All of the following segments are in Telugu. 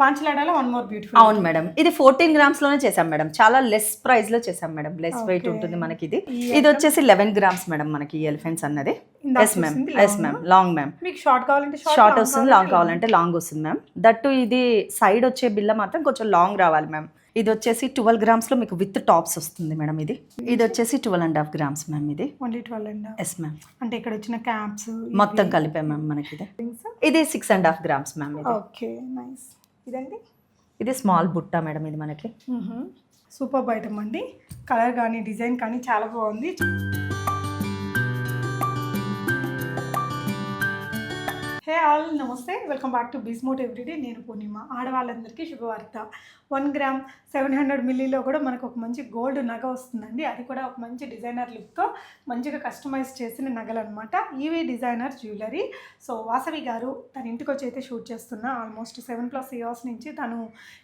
పాంచలాడాలో వన్ మోర్ బ్యూటిఫుల్ అవును మేడం ఇది ఫోర్టీన్ గ్రామ్స్లోనే చేసాం మేడం చాలా లెస్ ప్రైస్లో చేసాం మేడం లెస్ వెయిట్. ఉంటుంది మనకి ఇది ఇది వచ్చేసి లెవెన్ గ్రామ్స్ మేడం మనకి ఎలిఫెంట్స్ అన్నది. Yes ma'am yes. Ma'am long ma'am మీకు షార్ట్ కావాలంటే షార్ట్ వస్తుంది లాంగ్ కావాలంటే లాంగ్ వస్తుంది మ్యామ్ దట్టు ఇది సైడ్ వచ్చే బిల్ల మాత్రం కొంచెం లాంగ్ రావాలి మ్యామ్ ఇది వచ్చేసి ట్వెల్వ్ గ్రామ్స్లో మీకు విత్ టాప్స్ వస్తుంది మేడం ఇది. ఇది వచ్చేసి twelve and half grams ma'am ఇది. Only twelve and yes ma'am అంటే ఇక్కడ వచ్చిన క్యాప్స్ మొత్తం కలిపే మ్యామ్ మనకి ఇది ఇది six and half grams ma'am ఇది. ఓకే నైస్ ఇదండి? ఇది స్మాల్ బుట్ట మేడం ఇది మనకి. సూపర్ ఐటమ్ అండి. కలర్ కానీ డిజైన్ కానీ చాలా బాగుంది. హే ఆల్ నమస్తే. Welcome back to Bismot everyday. నేను పూర్ణిమ. ఆడవాళ్ళందరికీ శుభవార్త. వన్ గ్రామ్ సెవెన్ హండ్రెడ్ మిల్లీలో కూడా మనకు ఒక మంచి గోల్డ్ నగ వస్తుందండి. అది కూడా ఒక మంచి డిజైనర్ లుక్తో మంచిగా కస్టమైజ్ చేసిన నగలు అనమాట ఈవీ డిజైనర్ జ్యువెలరీ. సో వాసవి గారు తన ఇంటికి వచ్చి అయితే షూట్ చేస్తున్న ఆల్మోస్ట్ సెవెన్ ప్లస్ ఇయర్స్ నుంచి తను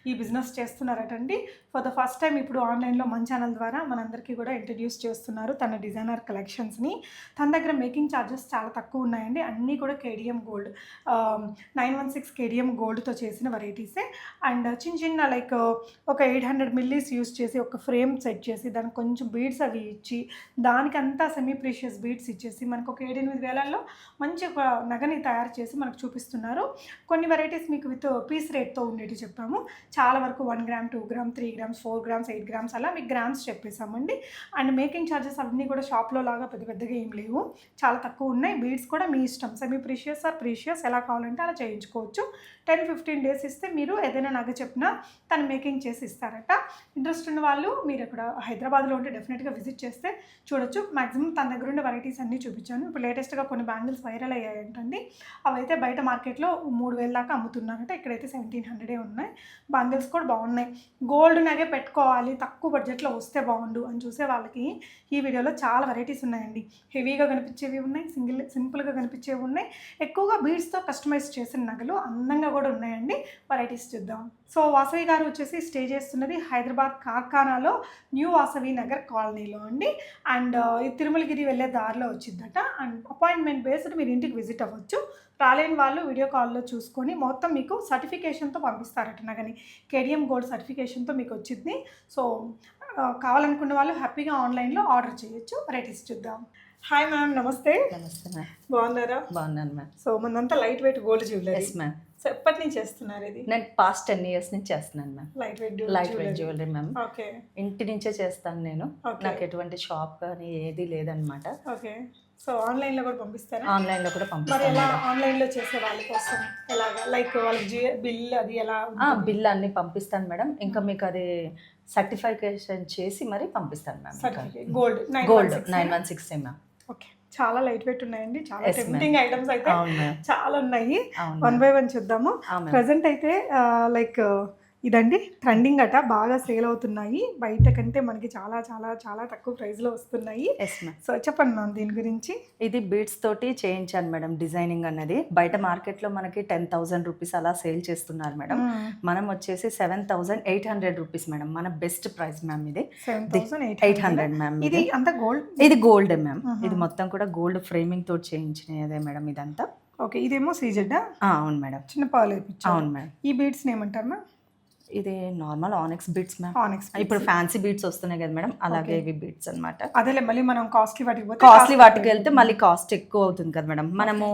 ఈ బిజినెస్ చేస్తున్నారటండి. ఫర్ ద ఫస్ట్ టైం ఇప్పుడు ఆన్లైన్లో మన ఛానల్ ద్వారా మనందరికీ కూడా ఇంట్రడ్యూస్ చేస్తున్నారు తన డిజైనర్ కలెక్షన్స్ని. తన దగ్గర మేకింగ్ ఛార్జెస్ చాలా తక్కువ ఉన్నాయండి. అన్నీ కూడా KDM gold. Nine one six KDM గోల్డ్తో చేసిన వెరైటీసే అండ్ uh, చిన్న చిన్న లైక్ uh, ఒక ఎయిట్ హండ్రెడ్ మిల్లీస్ యూస్ చేసి ఒక ఫ్రేమ్ సెట్ చేసి దానికి కొంచెం బీడ్స్ అవి ఇచ్చి దానికంతా సెమీ ప్రీషియస్ బీడ్స్ ఇచ్చేసి మనకు ఒక ఏడెనిమిది వేలల్లో మంచి ఒక నగని తయారు చేసి మనకు చూపిస్తున్నారు. కొన్ని వెరైటీస్ మీకు విత్ పీస్ రేట్తో ఉండేవి చెప్పాము. చాలా వరకు one gram two gram three grams four grams eight grams అలా మీకు గ్రామ్స్ చెప్పేసామండి అండ్ మేకింగ్ ఛార్జెస్ అవన్నీ కూడా షాప్లో లాగా పెద్ద పెద్దగా ఏం లేవు. చాలా తక్కువ ఉన్నాయి. బీడ్స్ కూడా మీ ఇష్టం. సెమీ ప్రీషియస్ ఆర్ ప్రీషియస్ ఎలా కావాలంటే అలా చేయించుకోవచ్చు. టెన్ ఫిఫ్టీన్ డేస్ ఇస్తే మీరు ఏదైనా నగ చెప్పినా తను మేకింగ్ చేసి ఇస్తారట. ఇంట్రెస్ట్ ఉన్న వాళ్ళు మీరు ఇక్కడ హైదరాబాద్లో ఉంటే డెఫినెట్గా విజిట్ చేస్తే చూడొచ్చు. మాక్సిమం తన దగ్గర ఉండే వెరైటీస్ అన్నీ చూపించాను. ఇప్పుడు లేటెస్ట్గా కొన్ని బ్యాంగిల్స్ వైరల్ అయ్యాయి ఏంటండి అవైతే బయట మార్కెట్లో మూడు వేల దాకా అమ్ముతున్నారట. ఇక్కడైతే సెవెంటీన్ హండ్రెడే ఉన్నాయి. బ్యాంగిల్స్ కూడా బాగున్నాయి. గోల్డ్ నగే పెట్టుకోవాలి. తక్కువ బడ్జెట్లో వస్తే బాగుండు అని చూసే వాళ్ళకి ఈ వీడియోలో చాలా వెరైటీస్ ఉన్నాయండి. హెవీగా కనిపించేవి ఉన్నాయి. సింగిల్ సింపుల్గా కనిపించేవి ఉన్నాయి. ఎక్కువగా బీడ్స్తో కస్టమైజ్ చేసిన నగలు అందంగా కూడా ఉన్నాయండి. వెరైటీస్ చూద్దాం. సో వాసవి గారు వచ్చేసి స్టే చేస్తున్నది హైదరాబాద్ కార్ఖానాలో న్యూ వాసవి నగర్ కాలనీలో అండి. అండ్ తిరుమలగిరి వెళ్ళే దారిలో వచ్చిందట. అండ్ అపాయింట్మెంట్ బేస్డ్ మీరు ఇంటికి విజిట్ అవ్వచ్చు. రాలేని వాళ్ళు వీడియో కాల్లో చూసుకొని మొత్తం మీకు సర్టిఫికేషన్తో పంపిస్తారట నగని. కేడిఎం గోల్డ్ సర్టిఫికేషన్తో మీకు వచ్చింది. సో కావాలనుకున్న వాళ్ళు హ్యాపీగా ఆన్లైన్లో ఆర్డర్ చేయొచ్చు. వెరైటీస్ చూద్దాం. హాయ్ మ్యామ్ నమస్తే. నమస్తే మ్యామ్ బాగున్నారా? బాగున్నాను మ్యామ్ సో మనంతా light weight gold jewellery yes ma'am so ఎప్పటి నుంచి చేస్తున్నారు ఇది? నేను పాస్ట్ టెన్ ఇయర్స్ నుంచి చేస్తున్నాను ma'am light weight light weight jewellery ma'am okay ఇంటి నుంచే చేస్తాను నేను. నాకు ఎటువంటి షాప్ కానీ ఏది లేదనమాట ఓకే సో ఆన్లైన్లో కూడా పంపిస్తారా? ఆన్లైన్లో కూడా మరి పంపిస్తాను ఎలా ఆన్లైన్లో చేసే వాళ్ళ కోసం? ఎలాగా? లైక్ వాళ్ళకి బిల్ అది ఎలా బిల్ అన్ని పంపిస్తాను మేడం ఇంకా మీకు అది సర్టిఫికేషన్ చేసి మరి పంపిస్తాను ma'am gold gold nine one six ma'am okay. చాలా లైట్ వెయిట్ ఉన్నాయండి. చాలా. టెంప్టింగ్ ఐటమ్స్ అయితే చాలా ఉన్నాయి. వన్ బై వన్ చూద్దాము. ప్రజెంట్ అయితే లైక్ ఇదండి ట్రెండింగ్ అట బాగా సేల్ అవుతున్నాయి. బయట కంటే మనకి చాలా చాలా చాలా తక్కువ ప్రైస్లో వస్తున్నాయి. సో చెప్పండి మ్యామ్ దీని గురించి. ఇది బీడ్స్ తోటి చేయించాను మేడం డిజైనింగ్ అన్నది. బయట మార్కెట్లో మనకి టెన్ థౌసండ్ రూపీస్ అలా సేల్ చేస్తున్నారు మేడం. మనం వచ్చేసి seven thousand eight hundred rupees madam మన బెస్ట్ ప్రైస్ మ్యామ్ ఇది. ఎయిట్ హండ్రెడ్ మ్యామ్ ఇది అంతా గోల్డ్ ఇది గోల్డ్ మ్యామ్ ఇది మొత్తం కూడా గోల్డ్ ఫ్రేమింగ్ తోటి చేయించినదే మేడం ఇదంతా. ఓకే ఇదేమో సీజెడ్ ఆ, అవును మేడం. చిన్న పాలు అవును మేడం. ఈ బీడ్స్ ఏమంటారు మ్యామ్ ఇది నార్మల్ ఆనెక్స్ బీట్స్ మ్యామ్ ఆనెక్స్ ఇప్పుడు ఫ్యాన్సీ బీట్స్ వస్తున్నాయి కదా మేడం అలాగే ఇవి బీట్స్ అన్నమాట. అదేలే మళ్ళీ మనం కాస్ట్లీ వాటికి కాస్ట్లీ వాటికి వెళ్తే మళ్ళీ కాస్ట్ ఎక్కువ అవుతుంది కదా మేడం. మనము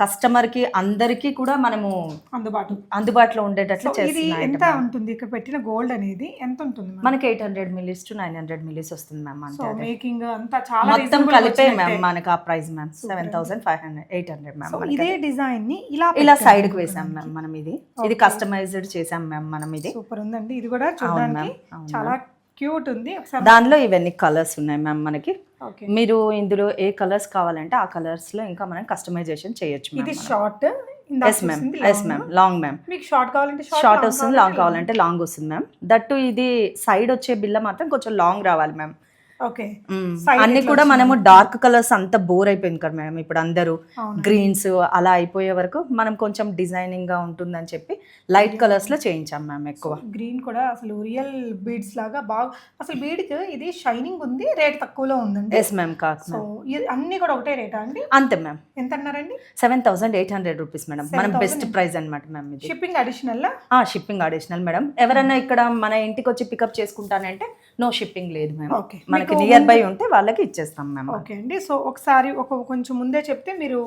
కస్టమర్కి అందరికీ కూడా మనము అందుబాటు. అందుబాటులో ఉండేటట్లు ఇది ఎంత ఉంటుంది? ఇక్కడ పెట్టిన గోల్డ్ అనేది ఎంత ఉంటుంది మనకి eight hundred millis to nine hundred millis వస్తుంది మ్యామ్. మేకింగ్ అంతా చాలా మొత్తం కలిపే. మ్యామ్ మనకి ఆ price ma'am. Seven thousand five hundred eight hundred ma'am ఇదే డిజైన్ని ఇలా ఇలా సైడ్కి వేసాం మ్యామ్ మనం ఇది ఇది కస్టమైజ్డ్ చేసాం మ్యామ్ మనం ఇది. సూపర్ ఉందండి. ఇది కూడా చూడడానికి చాలా క్యూట్ ఉంది. దానిలో ఇవన్నీ కలర్స్ ఉన్నాయి మ్యామ్ మనకి. మీరు ఇందులో ఏ కలర్స్ కావాలంటే ఆ కలర్స్లో ఇంకా మనం కస్టమైజేషన్ చేయొచ్చు ఇది short? Yes ma'am yes ma'am long ma'am మీకు షార్ట్ కావాలంటే షార్ట్ వస్తుంది లాంగ్ కావాలంటే లాంగ్ వస్తుంది మ్యామ్ దట్టు ఇది సైడ్ వచ్చే బిల్ల మాత్రం కొంచెం లాంగ్ రావాలి మ్యామ్ ఓకే. అన్ని కూడా మనము డార్క్ కలర్స్ అంతా బోర్ అయిపోయింది కదా మేడం ఇప్పుడు అందరూ. గ్రీన్స్ అలా అయిపోయే వరకు మనం కొంచెం డిజైనింగ్గా ఉంటుందని చెప్పి లైట్ కలర్స్లో చేయించాం మ్యామ్ ఎక్కువ. గ్రీన్ కూడా అసలు రియల్ బీడ్స్ లాగా బాగా అసలు బీడ్కి ఇది షైనింగ్ ఉంది రేట్ తక్కువలో ఉందండి. ఎస్ మ్యామ్ కాక్ సో అన్ని కూడా ఒకటే రేటా అండి? అంతే మ్యామ్ ఎంత అన్నారండి? Seven thousand eight hundred rupees madam మనం 7,800. బెస్ట్ ప్రైస్ అనమాట మ్యామ్ ఇది. Shipping additional shipping additional madam ఎవరైనా ఇక్కడ మన ఇంటికి వచ్చి పికప్ చేసుకుంటానంటే నో షిప్పింగ్ లేదు మ్యామ్ ఓకే మనకి నియర్ బై ఉంటే వాళ్ళకి ఇచ్చేస్తాం మ్యామ్ ఓకే అండి. సో ఒకసారి ఒక కొంచెం ముందే చెప్తే మీరు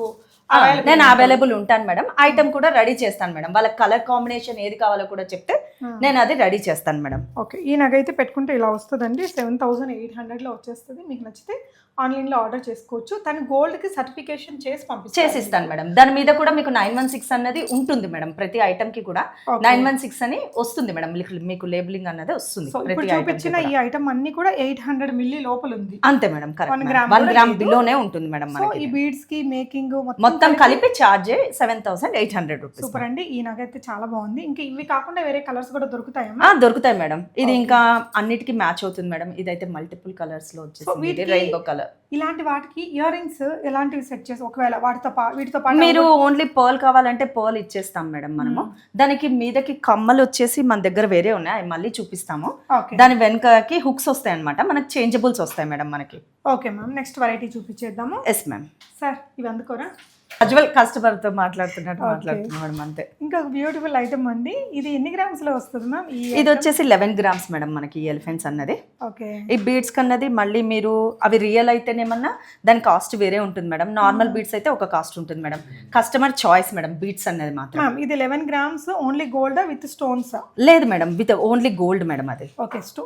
నేను. అవైలబుల్ ఉంటాను మేడం. ఐటమ్ కూడా రెడీ చేస్తాను మేడం. వాళ్ళ కలర్ కాంబినేషన్ ఏది కావాలో కూడా చెప్తే ఆ. నేను అది రెడీ చేస్తాను మేడం. ఓకే ఈ నగ అయితే పెట్టుకుంటే ఇలా వస్తుందండి. సెవెన్ థౌసండ్ ఎయిట్ హండ్రెడ్లో వచ్చేస్తుంది. మీకు నచ్చితే ఆన్లైన్లో ఆర్డర్ చేసుకోవచ్చు. తను గోల్డ్కి సర్టిఫికేషన్ చేసి పంపిస్తారు చేసి ఇస్తాను మేడం. దాని మీద కూడా మీకు నైన్ వన్ సిక్స్ అన్నది ఉంటుంది మేడం. ప్రతి ఐటమ్కి కూడా. నైన్ వన్ సిక్స్ అని వస్తుంది మేడం. మీకు- లేబులింగ్ అన్నది వస్తుంది ఇప్పుడు చూపించిన. ఈ ఐటమ్ అన్ని కూడా ఎయిట్ హండ్రెడ్ మిల్లీ లోపల ఉంది. అంతే మేడం. One gram. బిలోనే ఉంటుంది మేడం ఈ బీడ్స్కి మేకింగ్ మొత్తం కలిపి charge seven thousand eight hundred rupees super అండి. ఈ నగ అయితే చాలా బాగుంది. ఇంకా ఇవి కాకుండా వేరే కలర్స్ కూడా దొరుకుతాయమ్మా దొరుకుతాయి మేడం. ఇది. ఇంకా అన్నిటికీ మ్యాచ్ అవుతుంది మేడం. ఇదైతే మల్టిపుల్ కలర్స్లో వచ్చేసింది. వీటికి- రెయిన్బో కలర్ ఇలాంటి వాటికి ఇయర్ రింగ్స్ ఎలాంటివి సెట్ చేసి ఒకవేళ వాటితో పా వీటితో పాటు మీరు ఓన్లీ పర్ల్ కావాలంటే పర్ల్ ఇచ్చేస్తాం మేడం మనము. దానికి మీదకి కమ్మలు వచ్చేసి మన దగ్గర వేరే ఉన్నాయి. అవి మళ్ళీ చూపిస్తాము. దాని వెనకకి హుక్స్ వస్తాయి అనమాట మనకి చేంజబుల్స్ వస్తాయి మేడం మనకి. ఓకే మ్యామ్ నెక్స్ట్ వెరైటీ చూపించేద్దాము. ఎస్ మ్యామ్ సార్ ఇవి అందుకోరా? కజువల్ కస్టమర్తో మాట్లాడుతున్నట్టు Okay. మాట్లాడుతున్నాం మేడం అంతే. ఇంకా బ్యూటిఫుల్ ఐటమ్ అండి ఇది ఎన్ని గ్రామ్స్లో వస్తుంది మ్యామ్ ఇది వచ్చేసి లెవెన్ గ్రామ్స్ మేడం మనకి ఎలిఫెంట్స్ అన్నది. ఓకే ఈ బీడ్స్ కన్నది మళ్ళీ మీరు అవి రియల్ అయితేనేమన్నా దాని కాస్ట్ వేరే ఉంటుంది మేడం. నార్మల్ బీడ్స్ అయితే ఒక కాస్ట్ ఉంటుంది madam. Customer choice madam beads అన్నది మాత్రం. మ్యామ్ ఇది eleven grams only gold with stones లేదు madam with only gold madam అది. Okay sto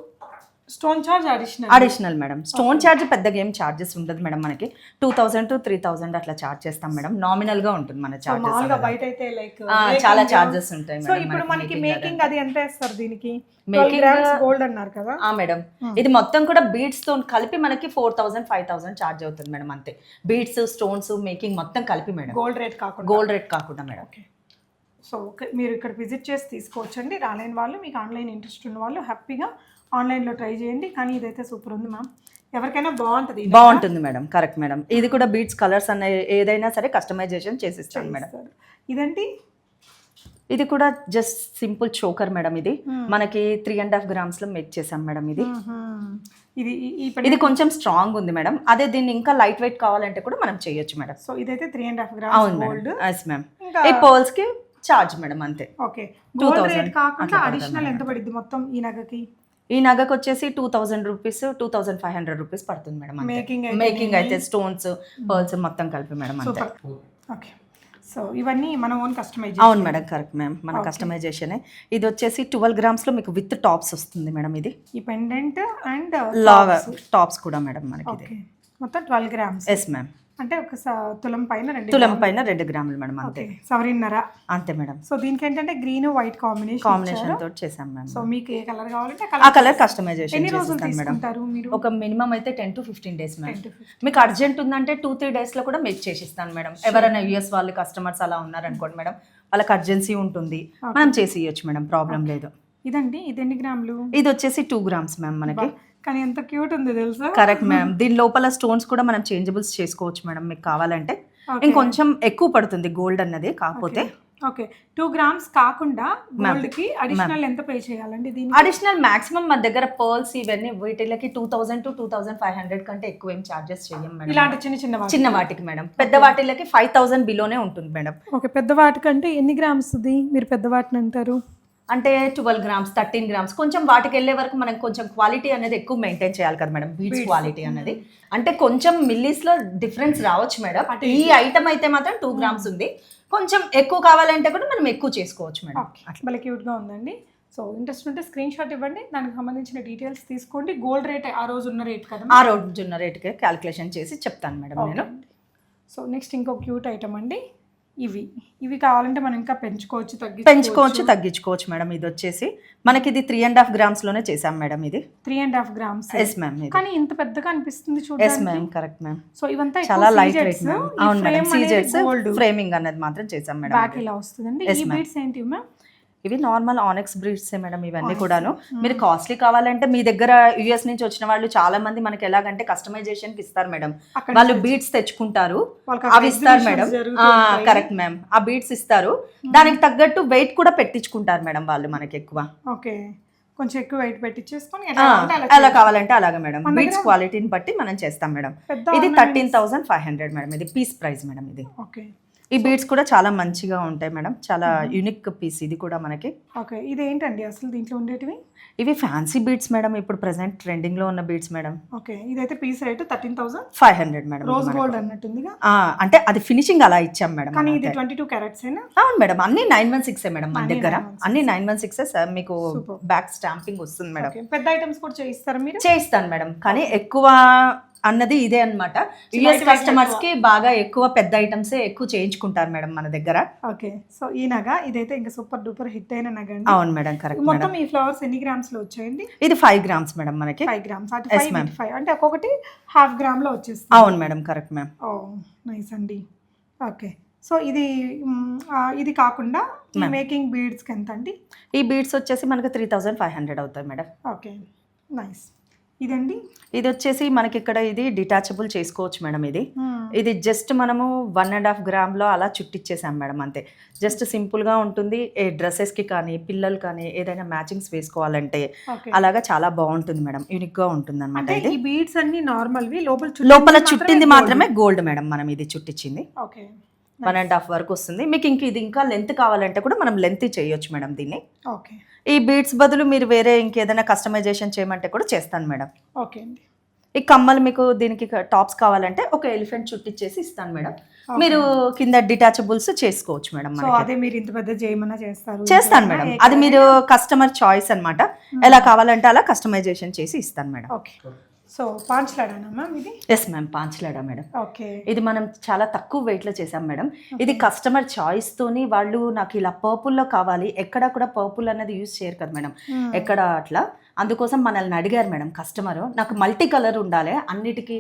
stone charge additional additional madam stone charge పెద్దగా ఏం చార్జెస్ ఉండదు మేడం మనకి. Two thousand to three thousand అట్లా చార్జ్ చేస్తాం మేడం నామినల్గా ఉంటుంది మన మామూలుగా బయట అయితే లైక్ చాలా చార్జెస్ ఉంటాయి సో మేడం ఇప్పుడు మనకి మేకింగ్ అది. ఎంత వేస్తారు దీనికి? Uh, గోల్డ్ అన్నారు కదా? ఆ మేడం ఇది మొత్తం కూడా బీడ్స్తో కలిపి మనకి four thousand five thousand charge అవుతుంది మేడం అంతే. బీడ్స్ స్టోన్స్ మేకింగ్ మొత్తం కలిపి మేడం గోల్డ్ రేట్ కాకుండా. గోల్డ్ రేట్ కాకుండా మేడం సో ఓకే. మీరు ఇక్కడ విజిట్ చేసి తీసుకోవచ్చండి. రాలేని వాళ్ళు మీకు ఆన్లైన్ ఇంట్రెస్ట్ ఉన్న వాళ్ళు హ్యాపీగా ఆన్లైన్లో ట్రై చేయండి కానీ ఇదైతే సూపర్ ఉంది మ్యామ్. ఎవరికైనా బాగుంటుంది. బాగుంటుంది మేడం కరెక్ట్ మేడం. ఇది కూడా బీడ్స్ కలర్స్ అన్న ఏదైనా సరే కస్టమైజేషన్ చేసిస్తాను మేడం. ఇదేంటి? ఇది కూడా జస్ట్ సింపుల్ చోకర్ మేడం ఇది. మనకి త్రీ అండ్ హాఫ్ గ్రామ్స్లో మేక్ చేసాం మేడం ఇది. ఇది ఇది కొంచెం స్ట్రాంగ్ ఉంది మేడం. అదే దీన్ని ఇంకా లైట్ వెయిట్ కావాలంటే కూడా మనం చేయొచ్చు మేడం. సో ఇదైతే త్రీ అండ్ హాఫ్ అవును grams gold madam yes ma'am ఈ పర్ల్స్కి చార్జ్ మేడం అంతే. ఓకే 2000 రేట్ కాకుండా అడిషనల్ ఎంత మేడం. పడిద్ది మొత్తం ఈ నగకి? ఈ నగకు వచ్చేసి two thousand rupees two thousand five hundred rupees పడుతుంది మేడం అయితే మేకింగ్ అయితే స్టోన్స్ పర్ల్స్ మొత్తం కలిపి మేడం అంతే. ఓకే సో ఇవన్నీ మన ఓన్ కస్టమైజ్ అవును మేడం కరెక్ట్ మ్యామ్ మన. కస్టమైజేషన్ ఇది వచ్చేసి ట్వెల్వ్ గ్రామ్స్లో మీకు విత్ టాప్స్ వస్తుంది మేడం ఇది. ఈ పెండెంట్ అండ్ లాగా టాప్స్ కూడా మేడం మనకి మొత్తం ట్వెల్వ్ గ్రామ్స్ ఎస్ మ్యామ్ అంటే ఒక తులం పైన రెండు తులం పైన రెండు గ్రాములు మేడం అంతే. సవరిన్నర. అంతే మేడం. సో దీనికి ఏంటంటే గ్రీన్ వైట్ కాంబినేషన్ కాంబినేషన్ తోటి చేసాం మ్యామ్ సో మీకు ఏ కలర్ కావాలంటే ఆ కలర్ కస్టమైజేషన్ ఎన్ని రోజులు మేడం. తీసుకుంటారు మీరు? ఒక మినిమం అయితే ten to fifteen days madam. 10 to 15. మీకు అర్జెంట్ ఉందంటే టూ త్రీ డేస్లో కూడా మేక్ చేసిస్తాను మేడం. ఎవరైనా యూఎస్ వాళ్ళు కస్టమర్స్ అలా ఉన్నారనుకోండి మేడం వాళ్ళకి అర్జెన్సీ ఉంటుంది. మనం చేసి ఇవ్వచ్చు మేడం ప్రాబ్లం లేదు. ఇదండి ఇది ఎన్ని గ్రాములు? ఇది వచ్చేసి టూ గ్రామ్స్ మ్యామ్ మనకి. కానీ ఎంత క్యూట్ ఉంది తెలుసా? Correct ma'am. దీని లోపల స్టోన్స్ కూడా మనం చేంజబుల్స్ చేసుకోవచ్చు మేడం మీకు కావాలంటే. ఇంకొంచెం ఎక్కువ పడుతుంది గోల్డ్ అన్నది కాకపోతే. ఓకే. టూ గ్రామ్స్ కాకుండా గోల్డ్కి అడిషనల్ ఎంత పే చేయాలండి దీనికి? అడిషనల్ మాక్సిమం మన దగ్గర పర్ల్స్ ఇవన్నీ వీటిలకి two thousand to two thousand five hundred కంటే ఎక్కువ ఏం చార్జెస్ చేయం మేడం. ఇలాంటి చిన్న చిన్న చిన్న వాటికి మేడం. పెద్ద వాటిలకి ఫైవ్ థౌసండ్ బిలోనే ఉంటుంది మేడం. ఓకే. పెద్ద వాటికంటే ఎన్ని గ్రామ్స్ మీరు పెద్ద వాటిని అంటారు? అంటే ట్వెల్వ్ గ్రామ్స్ థర్టీన్ గ్రామ్స్ కొంచెం వాటికి వెళ్ళే వరకు మనం కొంచెం క్వాలిటీ అనేది ఎక్కువ మెయింటైన్ చేయాలి కదా మేడం బీట్స్. క్వాలిటీ అనేది. అంటే కొంచెం మిల్లీస్లో డిఫరెన్స్ రావచ్చు మేడం. ఈ ఐటమ్ అయితే మాత్రం టూ గ్రామ్స్ ఉంది. కొంచెం ఎక్కువ కావాలంటే కూడా మనం ఎక్కువ చేసుకోవచ్చు మేడం. భలే క్యూట్గా ఉందండి. సో ఇంట్రెస్ట్ ఉంటే స్క్రీన్ షాట్ ఇవ్వండి. దానికి సంబంధించిన డీటెయిల్స్ తీసుకోండి. గోల్డ్ రేట్ ఆ రోజు ఉన్న రేట్ కదా ఆ రోజున్న రేట్కి క్యాలిక్యులేషన్ చేసి చెప్తాను మేడం నేను. సో నెక్స్ట్ ఇంకో క్యూట్ ఐటమ్ అండి. ఇవి. ఇవి కావాలంటే మనం ఇంకా పెంచుకోవచ్చు తగ్గించుకోవచ్చు. పెంచుకోవచ్చు తగ్గించుకోవచ్చు మేడం. ఇది వచ్చేసి మనకి ఇది త్రీ అండ్ హాఫ్ గ్రామ్స్లోనే చేసాం మేడం ఇది. Three and half grams yes ma'am కానీ ఇంత పెద్దగా అనిపిస్తుంది ఎస్ చూడండి మ్యామ్ కరెక్ట్ మ్యామ్ సో ఇవంతా చాలా లైట్ వెయిట్ మ్యామ్ అవును మేడం. సీజెట్స్ ఫ్రేమింగ్ అనేది మాత్రం చేసాం మేడం బ్యాక్ ఇలా వస్తుందండి. ఈ. బీడ్స్ ఏంటి మ్యామ్ ఇవి నార్మల్ ఆనెక్స్ బ్రీడ్స్ మేడం ఇవన్నీ కూడాను. మీరు కాస్ట్లీ కావాలంటే మీ దగ్గర యుఎస్ నుంచి వచ్చిన వాళ్ళు చాలా మంది మనకి ఎలాగంటే కస్టమైజేషన్కి ఇస్తారు మేడం. వాళ్ళు బీడ్స్ తెచ్చుకుంటారు. అవి ఇస్తారు మేడం. కరెక్ట్ మ్యామ్ ఆ బీడ్స్ ఇస్తారు. దానికి తగ్గట్టు వెయిట్ కూడా పెట్టించుకుంటారు మేడం వాళ్ళు మనకి ఎక్కువ. ఓకే. కొంచెం ఎక్కువ వెయిట్ పెట్టించేసుకొని అలా కావాలంటే అలాగే మేడం. దగ్గర- క్వాలిటీని బట్టి మనం చేస్తాం మేడం. ఇది thirteen thousand five hundred madam. ఇది పీస్ ప్రైస్ మేడం ఇది. ఓకే. ఈ బీడ్స్ కూడా చాలా మంచిగా ఉంటాయి మేడం. చాలా యూనిక్ పీస్ ఇది కూడా మనకి. ఓకే ఇది ఏంటండి అసలు దీంట్లో ఉండేటివి? ఇవి ఫ్యాన్సీ బీడ్స్ మేడం ఇప్పుడు ప్రెసెంట్ ట్రెండింగ్లో ఉన్న బీడ్స్ మేడం. ఓకే ఇదైతే piece rate thirteen thousand five hundred madam rose. Gold అన్నట్టుందిగా? ఆ, అంటే అది ఫినిషింగ్ అలా ఇచ్చాం మేడం కానీ ఇది. ట్వంటీ టూ క్యారెట్స్ అవును మేడం అన్ని నైన్ వన్ సిక్స్ మేడం మన దగ్గర. 916. అన్ని నైన్ వన్ సిక్స్ మీకు. బ్యాక్ స్టాంపింగ్ వస్తుంది మేడం. ఓకే పెద్ద ఐటమ్స్ కూడా చేయిస్తారా మీరు? చేయిస్తాను మేడం కానీ ఎక్కువ అన్నది ఇదే అన్నమాట. యుఎస్ కస్టమర్స్కి బాగా ఎక్కువ పెద్ద ఐటమ్స్ ఎక్కువ చేయించుకుంటారు మేడం మన దగ్గర. ఓకే. సో ఈ నగ ఇదైతే ఇంకా సూపర్ డూపర్ హిట్ అయిన నగ అండి. అవును మేడం కరెక్ట్ మొత్తం ఈ ఫ్లవర్స్ ఎన్ని గ్రామ్స్లో వచ్చాయండి? ఇది ఫైవ్ గ్రామ్స్ మేడం మనకి. ఫైవ్ గ్రామ్స్ ఫైవ్ అంటే ఒక్కొక్కటి హాఫ్ గ్రామ్లో వచ్చేస్తుంది. అవును madam correct ma'am oh nice అండి. ఓకే. సో ఇది ఇది కాకుండా. మేకింగ్ బీడ్స్కి ఎంత అండి ఈ బీడ్స్ వచ్చేసి మనకి త్రీ థౌజండ్ ఫైవ్ హండ్రెడ్ అవుతాయి మేడం. ఓకే. నైస్ ఇదండి? ఇది వచ్చేసి మనకి ఇక్కడ ఇది డిటాచబుల్ చేసుకోవచ్చు మేడం ఇది. ఇది జస్ట్ మనము వన్ అండ్ హాఫ్ గ్రామ్లో అలా చుట్టిచ్చేసాం మేడం అంతే. జస్ట్ సింపుల్గా ఉంటుంది. ఏ డ్రెస్సెస్కి కానీ పిల్లలు కానీ ఏదైనా మ్యాచింగ్స్ వేసుకోవాలంటే అలాగా చాలా బాగుంటుంది మేడం. యూనిక్గా ఉంటుంది అనమాట ఈ బీడ్స్ అన్ని నార్మల్ వి లోపల లోపల చుట్టింది మాత్రమే గోల్డ్? మేడం మనం ఇది చుట్టించింది ఓకే. వన్ అండ్ హాఫ్ వరకు వస్తుంది. మీకు ఇంక ఇది ఇంకా లెంత్ కావాలంటే కూడా మనం లెంత్ చేయొచ్చు మేడం దీన్ని. ఓకే. ఈ బీడ్స్ బదులు మీరు వేరే ఇంకేదైనా కస్టమైజేషన్ చేయమంటే కూడా చేస్తాను మేడం. ఓకే అండి. ఈ కమ్మలు మీకు దీనికి టాప్స్ కావాలంటే ఒక ఎలిఫెంట్ చుట్టిచ్చేసి ఇస్తాను మేడం. మీరు కింద డిటాచబుల్స్ చేసుకోవచ్చు మేడం అదే మీరు ఇంత పెద్ద చేయమన్నా చేస్తారు. చేస్తాను మేడం. అది మీరు కస్టమర్ చాయిస్ అన్నమాట. ఎలా కావాలంటే అలా కస్టమైజేషన్ చేసి ఇస్తాను మేడం. ఓకే. సో పాంచ్లాడానా మ్యామ్ ఇది? Yes ma'am panchlada madam okay ఇది మనం చాలా తక్కువ వెయిట్లో చేసాం మేడం ఇది కస్టమర్ చాయిస్ తోని వాళ్ళు నాకు ఇలా పర్పుల్లో కావాలి ఎక్కడ కూడా పర్పుల్ అనేది యూజ్ చేయరు కదా మేడం మ్మ్. ఎక్కడ అట్లా. అందుకోసం మనల్ని అడిగారు మేడం కస్టమర్ నాకు మల్టీ కలర్ ఉండాలి అన్నిటికీ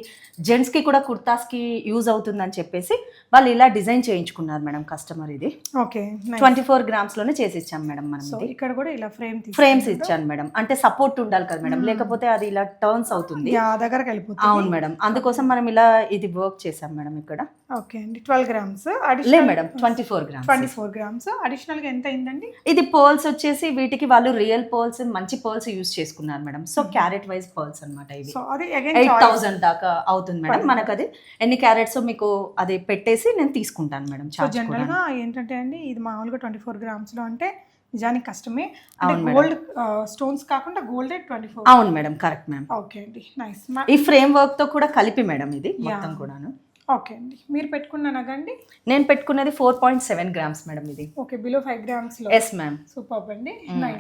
జెంట్స్కి కూడా కుర్తాస్కి యూజ్ అవుతుందని చెప్పేసి వాళ్ళు ఇలా డిజైన్ చేయించుకున్నారు మేడం కస్టమర్ ఇది. ఓకే ట్వంటీ ఫోర్ గ్రామ్స్లోనే చేసి ఇచ్చాం మేడం మనం ఇక్కడ కూడా ఇలా ఫ్రేమ్ ఫ్రేమ్స్ ఇచ్చాను మేడం. అంటే సపోర్ట్ ఉండాలి కదా మేడం. లేకపోతే అది ఇలా టర్న్స్ అవుతుంది. యా దగ్గరకు వెళ్ళిపోతుంది. అవును మేడం. అందుకోసం మనం ఇలా ఇది వర్క్ చేసాం మేడం ఇక్కడ. ఓకే అండి ట్వెల్వ్ గ్రామ్స్ లే madam twenty four grams twenty four grams అడిషనల్గా ఎంత అయిందండి? ఇది పర్ల్స్ వచ్చేసి వీటికి వాళ్ళు రియల్ పర్ల్స్ మంచి పర్ల్స్ యూస్ చేసుకున్నారు madam. So carat wise pearls అన్నమాట ఇవి. సో అది అగైన్ ఎయిట్ థౌసండ్ దాకా అవుతుంది మేడం మనకు అది ఎన్ని క్యారెట్స్ మీకు అది పెట్టేసి నేను తీసుకుంటాను మేడం సో చార్జ్ జనరల్గా ఏంటంటే అండి ఇది మామూలుగా ట్వంటీ ఫోర్ గ్రామ్స్లో అంటే నిజానికి కష్టమే. గోల్డ్ స్టోన్స్ కాకుండా గోల్డ్ ట్వంటీ ఫోర్. అవును మేడం కరెక్ట్ మ్యామ్. ఓకే అండి. నైస్ ఈ ఫ్రేమ్ వర్క్తో కూడా కలిపి మేడం ఇది మొత్తం. కూడాను. ఓకే అండి. మీరు పెట్టుకున్న నగండి నేను పెట్టుకున్నది four point seven grams madam ఇది. Okay below five grams yes ma'am super అండి.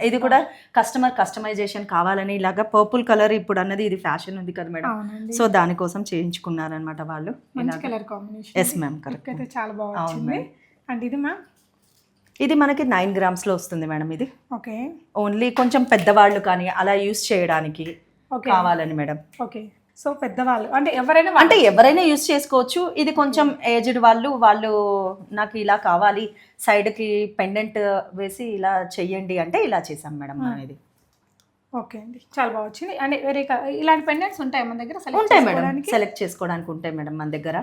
ఇది కూడా కస్టమర్ కస్టమైజేషన్ కావాలని ఇలాగా పర్పుల్ కలర్ ఇప్పుడు అన్నది ఇది ఫ్యాషన్ ఉంది కదా మేడం. సో దానికోసం చేయించుకున్నారనమాట వాళ్ళు. మంచి colour combination. Yes ma'am correct అయితే చాలా బాగా అవును వచ్చింది. ma'am. అండ్ ఇది మ్యామ్ ఇది మనకి నైన్ గ్రామ్స్లో వస్తుంది మేడం ఇది. ఓకే. ఓన్లీ కొంచెం పెద్దవాళ్ళు కానీ అలా యూస్ చేయడానికి కావాలని మేడం. ఓకే. సో పెద్దవాళ్ళు అంటే ఎవరైనా అంటే ఎవరైనా యూస్ చేసుకోవచ్చు. ఇది కొంచెం ఏజ్డ్ వాళ్ళు వాళ్ళు నాకు ఇలా కావాలి సైడ్కి పెండెంట్ వేసి ఇలా చెయ్యండి అంటే ఇలా చేసాం మేడం మనం ఇది ఓకే అండి. చాలా బాగా వచ్చింది. అంటే వేరే ఇలాంటి పెండెంట్స్ ఉంటాయి మన దగ్గర? ఉంటాయి మేడం? సెలెక్ట్ చేసుకోవడానికి ఉంటాయి మేడం మన దగ్గర.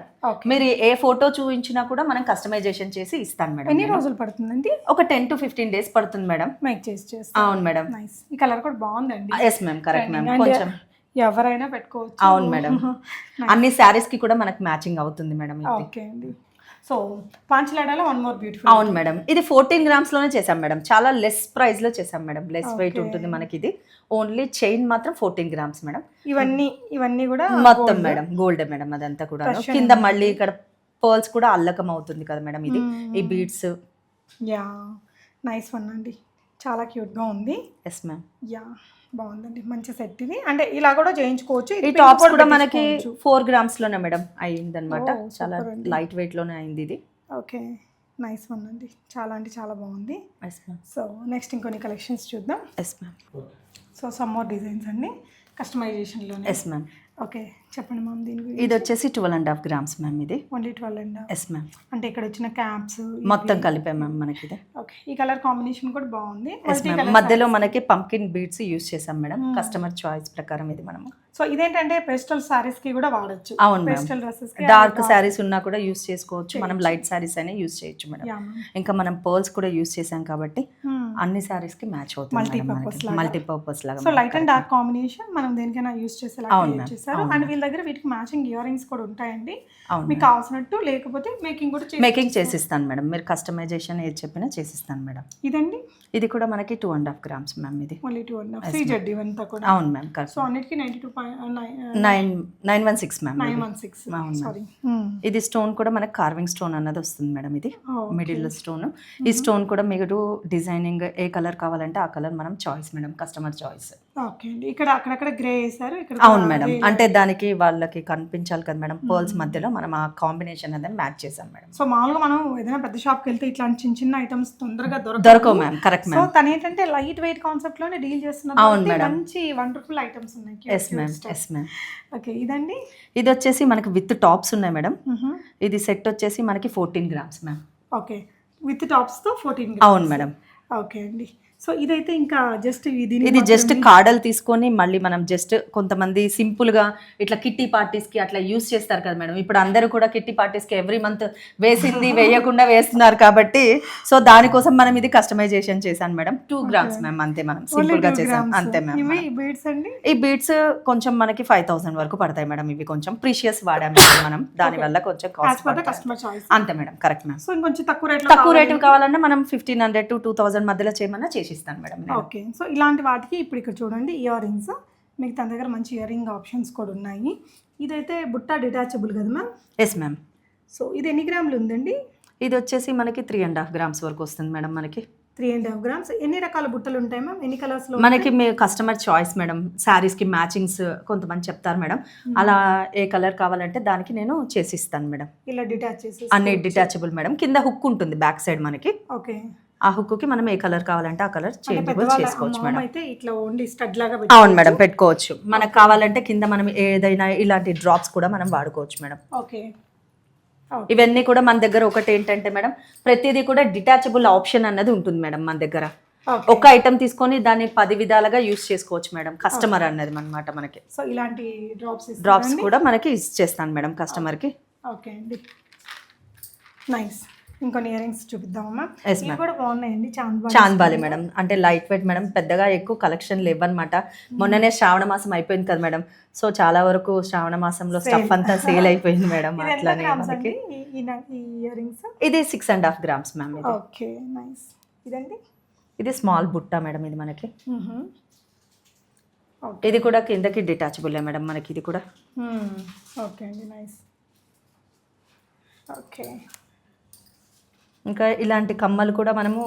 మీరు ఏ ఫోటో చూపించినా కూడా మనం కస్టమైజేషన్ చేసి ఇస్తాను మేడం ఎన్ని నేను. రోజులు పడుతుందండి? ఒక టెన్ టు ఫిఫ్టీన్ డేస్ పడుతుంది మేడం. మేక్ చేసి చేస్తాం. అవును మేడం. ఈ కలర్ కూడా బాగుందండి. ఎస్ మ్యామ్ కరెక్ట్ మ్యామ్ కొంచెం ఎవరైనా పెట్టుకోవచ్చు. అవును మేడం. అన్ని శారీస్కి కూడా మనకు మ్యాచింగ్ అవుతుంది మేడం ఓకే అండి. సో పాంచలాడాలో వన్ మోర్ బ్యూటిఫుల్ అవును మేడం. ఇది ఫోర్టీన్ గ్రామ్స్లోనే చేసాం మేడం. చాలా లెస్ ప్రైస్లో చేసాం మేడం. Less weight. ఉంటుంది మనకి ఇది. ఓన్లీ చైన్ మాత్రం ఫోర్టీన్ గ్రామ్స్ మేడం. ఇవన్నీ ఇవన్నీ కూడా మొత్తం. మేడం. గోల్డ్ మేడం అదంతా కూడా. కింద మళ్ళీ ఇక్కడ పర్ల్స్ కూడా అల్లకం అవుతుంది కదా మేడం ఇది. Hmm. ఈ బీడ్స్ యా నైస్ వన్ అండి. చాలా cute గా ఉంది. ఎస్ మ్యామ్ యా బాగుందండి. మంచి సెట్ ఇది. అంటే ఇలా కూడా చేయించుకోవచ్చు. ఈ టాప్స్ కూడా మనకి ఫోర్ గ్రామ్స్లోనే మేడం అయిందనమాట చాలా. లైట్ వెయిట్లోనే అయింది ఇది. ఓకే. నైస్ వన్ అండి. చాలా అంటే చాలా బాగుంది. సో నెక్స్ట్ ఇంకొన్ని కలెక్షన్స్ చూద్దాం. Yes ma'am so some more designs అండి. కస్టమైజేషన్లోనే ఎస్ మ్యామ్ ఓకే చెప్పండి మ్యామ్ దీని ఇది వచ్చేసి twelve and half grams ma'am ఇది. Only twelve and yes ma'am అంటే ఇక్కడ వచ్చిన క్యాప్స్ మొత్తం కలిపే మ్యామ్ మనకి ఇది. ఓకే ఈ కలర్ కాంబినేషన్ కూడా బాగుంది. మధ్యలో. మనకి పంకిన్ బీడ్స్ యూస్ చేసాం మేడం. కస్టమర్ చాయిస్ ప్రకారం ఇది మనము. సో ఇదేంటంటే పెస్టల్ సారీస్కి కూడా వాడచ్చు. అవును పెస్టల్ డ్రెస్సెస్ డార్క్ శారీస్ ఉన్నా కూడా యూస్ చేసుకోవచ్చు. మనం. లైట్ శారీస్ అయినా యూస్ చేయొచ్చు మేడం ఇంకా మనం పర్ల్స్ కూడా యూస్ చేసాం కాబట్టి Hmm. అన్ని శారీస్కి మ్యాచ్ అవుతుంది Multi-purpose లాగా. మల్టీపర్పస్ లాగా so light and dark combination మనం దేనికైనా యూస్ చేసేలా. చేశారు అవును అండ్ వీళ్ళ దగ్గర వీటికి మ్యాచింగ్ ఇయర్ రింగ్స్ కూడా ఉంటాయండి. మీకు కావాల్సినట్టు లేకపోతే మేకింగ్ కూడా మేకింగ్ చేసిస్తాను మేడం. మీరు కస్టమైజేషన్ ఏది చెప్పినా చేసిస్తాను మేడం. ఇదండి? ఇది కూడా మనకి two and half grams ma'am ఇది. Only two and Yes, three ma'am. Z ఇవంతా కూడా. అవును మ్యామ్ సో అన్నిటికీ ninety two nine nine one six ma'am nine one six. Sorry ఇది స్టోన్ కూడా మనకి కార్వింగ్ స్టోన్ అన్నది వస్తుంది మేడం ఇది. మిడిల్ స్టోన్ ఈ స్టోన్ కూడా మీరు డిజైనింగ్ ఏ కలర్ కావాలంటే ఆ కలర్ మనం choice madam customer choice okay అండి. ఇక్కడ అక్కడక్కడ గ్రే వేసారు ఇక్కడ అవును మేడం. అంటే దానికి వాళ్ళకి కనిపించాలి కదా మేడం. పర్ల్స్ మధ్యలో మనం ఆ కాంబినేషన్ అనేది మ్యాచ్ చేసాం మేడం. సో మామూలుగా మనం ఏదైనా పెద్ద షాప్కి వెళ్తే ఇట్లాంటి చిన్న చిన్న ఐటమ్స్ తొందరగా దొరకవు. దొరకవు మ్యామ్ కరెక్ట్ మ్యామ్ తను ఏంటంటే లైట్ వెయిట్ కాన్సెప్ట్లోనే డీల్ చేస్తున్నారు అవును కాబట్టి మేడం. మంచి వండర్ఫుల్ ఐటమ్స్ ఉన్నాయి. Yes ma'am yes ma'am okay ఇదండి? ఇది వచ్చేసి మనకి విత్ టాప్స్ ఉన్నాయి మేడం. ఇది సెట్ వచ్చేసి మనకి fourteen grams ma'am okay with టాప్స్తో fourteen అవును మేడం. ఓకే అండి. సో ఇదైతే ఇంకా జస్ట్ ఇది ఇది జస్ట్ కాడలు తీసుకొని మళ్ళీ మనం జస్ట్ కొంతమంది సింపుల్గా ఇట్లా కిట్టి పార్టీస్కి అట్లా యూస్ చేస్తారు కదా మేడం. ఇప్పుడు అందరూ కూడా కిట్టి పార్టీస్కి ఎవ్రీ మంత్ వేసింది వేయకుండా వేస్తున్నారు కాబట్టి సో దానికోసం మనం ఇది కస్టమైజేషన్ చేశాను మేడం. టూ గ్రామ్స్ మ్యామ్ అంతే మనం సింపుల్గా చేసాం అంతే మ్యామ్ బీడ్స్ ఈ బీట్స్ కొంచెం మనకి ఫైవ్ థౌసండ్ వరకు పడతాయి మేడం. ఇవి కొంచెం ప్రీషియస్ వాడాము మేడం మనం. దాని వల్ల కొంచెం కాస్ట్ అంతే మేడం కరెక్ట్ మ్యామ్ సో ఇంకొంచెం తక్కువ రేట్లో తక్కువ రేటు కావాలన్నా మనం fifteen hundred to two thousand మధ్యలో చేయమన్నా చేసిస్తాను మేడం. ఓకే. సో ఇలాంటి వాటికి ఇప్పుడు ఇక్కడ చూడండి ఇయర్ రింగ్స్ మీకు తన దగ్గర మంచి ఇయర్ రింగ్ ఆప్షన్స్ కూడా ఉన్నాయి. ఇదైతే బుట్ట డిటాచబుల్ కదా మ్యామ్? ఎస్ మ్యామ్ సో ఇది ఎన్ని గ్రాములు ఉందండి? ఇది వచ్చేసి మనకి త్రీ అండ్ హాఫ్ గ్రామ్స్ వరకు వస్తుంది మేడం మనకి. త్రీ అండ్ హాఫ్ గ్రామ్స్ ఎన్ని రకాల బుట్టలు ఉంటాయి మ్యామ్? ఎన్ని కలర్స్లో మనకి మీ కస్టమర్ చాయిస్ మేడం. శారీస్కి మ్యాచింగ్స్ కొంతమంది చెప్తారు మేడం. అలా ఏ కలర్ కావాలంటే దానికి నేను చేసిస్తాను మేడం. ఇలా డిటాచ్ చేసి అన్ని డిటాచబుల్ మేడం. కింద హుక్ ఉంటుంది బ్యాక్ సైడ్ మనకి. ఓకే. ఆ హుక్కి మనం ఏ కలర్ కావాలంటే ఆ కలర్ చేంజబుల్ చేసుకోవచ్చు మేడం. అయితే ఇట్లా ఓన్లీ స్టడ్ లాగా అవును మేడం పెట్టుకోవచ్చు. మనకు కావాలంటే కింద మనం ఏదైనా ఇలాంటి డ్రాప్స్ కూడా మనం వాడుకోవచ్చు మేడం. ఓకే. ఇవన్నీ కూడా మన దగ్గర ఒకటి ఏంటంటే మేడం ప్రతిదీ కూడా డిటాచబుల్ ఆప్షన్ అన్నది ఉంటుంది మేడం మన దగ్గర. ఒక ఐటమ్ తీసుకొని దాన్ని పది విధాలుగా యూస్ చేసుకోవచ్చు మేడం. కస్టమర్ అన్నది అనమాట మనకి. సో ఇలాంటి డ్రాప్స్ డ్రాప్స్ కూడా మనకి ఇచ్చేస్తాను మేడం కస్టమర్కి. ఓకే అండి. నైస్ ఇంకొన్ని ఇయర్ రింగ్స్ చూపిద్దామమ్మా ma'am. కూడా బాగున్నాయండి చాంద్ చాంద్బాలి మేడం. అంటే లైట్ వెయిట్ మేడం పెద్దగా ఎక్కువ కలెక్షన్ లేవన్నమాట. మొన్ననే శ్రావణ మాసం అయిపోయింది కదా మేడం. సో చాలా వరకు శ్రావణ మాసంలో స్టఫ్. అంతా సేల్ అయిపోయింది మేడం అట్లానే మనకి ఇది six and half grams ma'am ఇది. ఓకే నైస్ ఇదండి? ఇది స్మాల్ బుట్ట మేడం ఇది మనకి. ఇది కూడా కిందకి డిటాచబుల్ మేడం మనకి ఇది కూడా. ఓకే అండి నైస్ ఓకే. ఇంకా ఇలాంటి కమ్మలు కూడా మనము